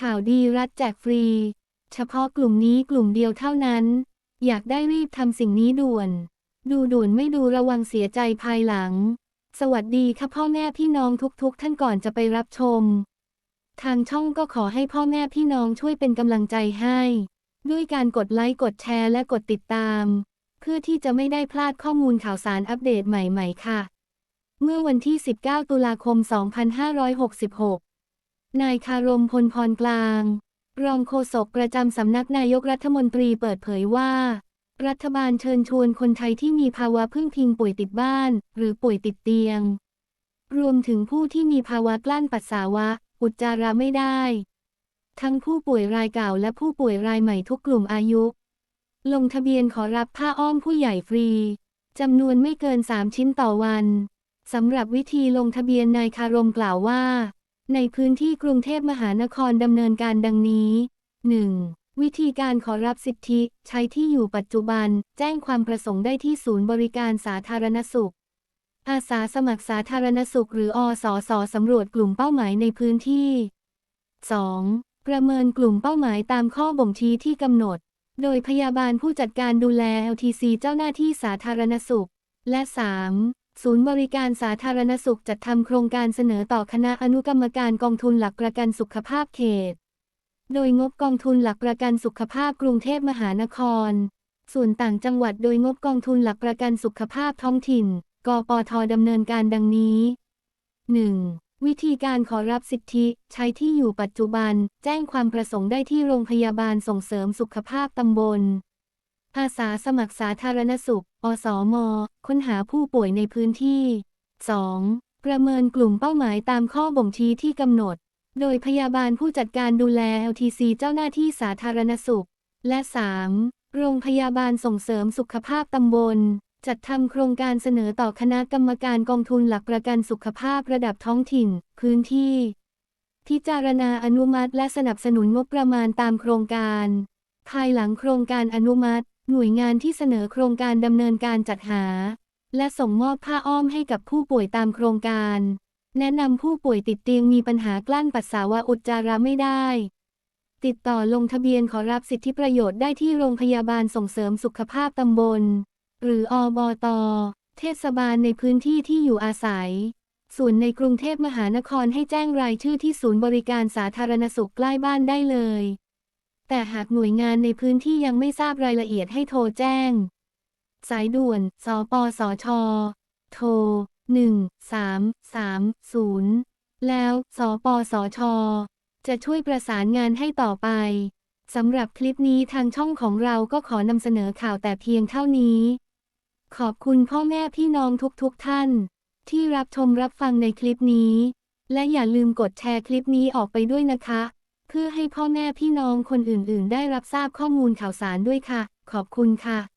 ข่าวดีรัฐแจกฟรี เฉพาะกลุ่มนี้กลุ่มเดียวเท่านั้น อยากได้รีบทำสิ่งนี้ด่วน ดูด่วนไม่ดูระวังเสียใจภายหลัง สวัสดีค่ะพ่อแม่พี่น้องทุกๆ ท่านก่อนจะไปรับชม ทางช่องก็ขอให้พ่อแม่พี่น้องช่วยเป็นกำลังใจให้ ด้วยการกดไลค์กดแชร์และกดติดตาม เพื่อที่จะไม่ได้พลาดข้อมูลข่าวสารอัปเดตใหม่ ๆ ค่ะ เมื่อวันที่ 19 ตุลาคม 2566 นายคารมพลพรกลาง รองโฆษกประจำสำนักนายกรัฐมนตรีเปิดเผยว่า รัฐบาลเชิญชวนคนไทยที่มีภาวะพึ่งพิงป่วยติดบ้าน หรือป่วยติดเตียง รวมถึงผู้ที่มีภาวะกลั้นปัสสาวะ อุจจาระไม่ได้ ทั้งผู้ป่วยรายเก่าและผู้ป่วยรายใหม่ทุกกลุ่มอายุ ลงทะเบียนขอรับผ้าอ้อมผู้ใหญ่ฟรีจำนวนไม่เกิน 3 ชิ้นต่อวันสำหรับวิธีลงทะเบียนนายคารมกล่าวว่า ในพื้นที่กรุงเทพมหานครดำเนินการดังนี้ 1. วิธีการขอรับสิทธิ ใช้ที่อยู่ปัจจุบัน แจ้งความประสงค์ได้ที่ศูนย์บริการสาธารณสุข อาสาสมัครสาธารณสุข หรืออสสสำรวจกลุ่มเป้าหมายในพื้นที่ 2. ประเมินกลุ่มเป้าหมายตามข้อบ่งชี้ที่กำหนด โดยพยาบาลผู้จัดการดูแล LTC เจ้าหน้าที่สาธารณสุข และ 3. ศูนย์บริการสาธารณสุขจัดทำโครงการเสนอต่อคณะอนุกรรมการกองทุนหลักประกันสุขภาพเขต โดยงบกองทุนหลักประกันสุขภาพกรุงเทพมหานคร ส่วนต่างจังหวัดโดยงบกองทุนหลักประกันสุขภาพท้องถิ่น กปทดำเนินการดังนี้ 1. วิธีการขอรับสิทธิ ใช้ที่อยู่ปัจจุบัน แจ้งความประสงค์ได้ที่โรงพยาบาลส่งเสริมสุขภาพตำบล อาสาสมัครสาธารณสุข อสมค้นหาผู้ป่วยในพื้นที่ 2. ประเมินกลุ่มเป้าหมายตามข้อบ่งชี้ที่กำหนด โดยพยาบาลผู้จัดการดูแล LTC เจ้าหน้าที่สาธารณสุข และ 3. โรงพยาบาลส่งเสริมสุขภาพตำบล จัดทำโครงการเสนอต่อคณะกรรมการกองทุนหลักประกันสุขภาพระดับท้องถิ่น พื้นที่ พิจารณาอนุมัติ และสนับสนุนงบประมาณตามโครงการ ภายหลังโครงการอนุมัติ หน่วยงานที่เสนอโครงการดำเนินการจัดหา และส่งมอบผ้าอ้อมให้กับผู้ป่วยตามโครงการ แนะนำผู้ป่วยติดเตียงมีปัญหากลั้นปัสสาวะอุจจาระไม่ได้ ติดต่อลงทะเบียนขอรับสิทธิประโยชน์ได้ที่โรงพยาบาลส่งเสริมสุขภาพตำบล หรืออบต เทศบาลในพื้นที่ที่อยู่อาศัย ส่วนในกรุงเทพมหานครให้แจ้งรายชื่อที่ศูนย์บริการสาธารณสุขใกล้บ้านได้เลย แต่หากหน่วยงานในพื้นที่ยังไม่ทราบรายละเอียดให้โทรแจ้ง สายด่วน สปสช โทร 1330 แล้ว สปสช จะช่วยประสานงานให้ต่อไป สำหรับคลิปนี้ทางช่องของเราก็ขอนำเสนอข่าวแต่เพียงเท่านี้ ขอบคุณพ่อแม่พี่น้องทุกๆทท่าน ที่รับชมรับฟังในคลิปนี้ และอย่าลืมกดแชร์คลิปนี้ออกไปด้วยนะคะ พื่อให้พ่อแม่พี่น้องคนอื่น ๆ ได้รับทราบข้อมูลข่าวสารด้วยค่ะ ขอบคุณค่ะ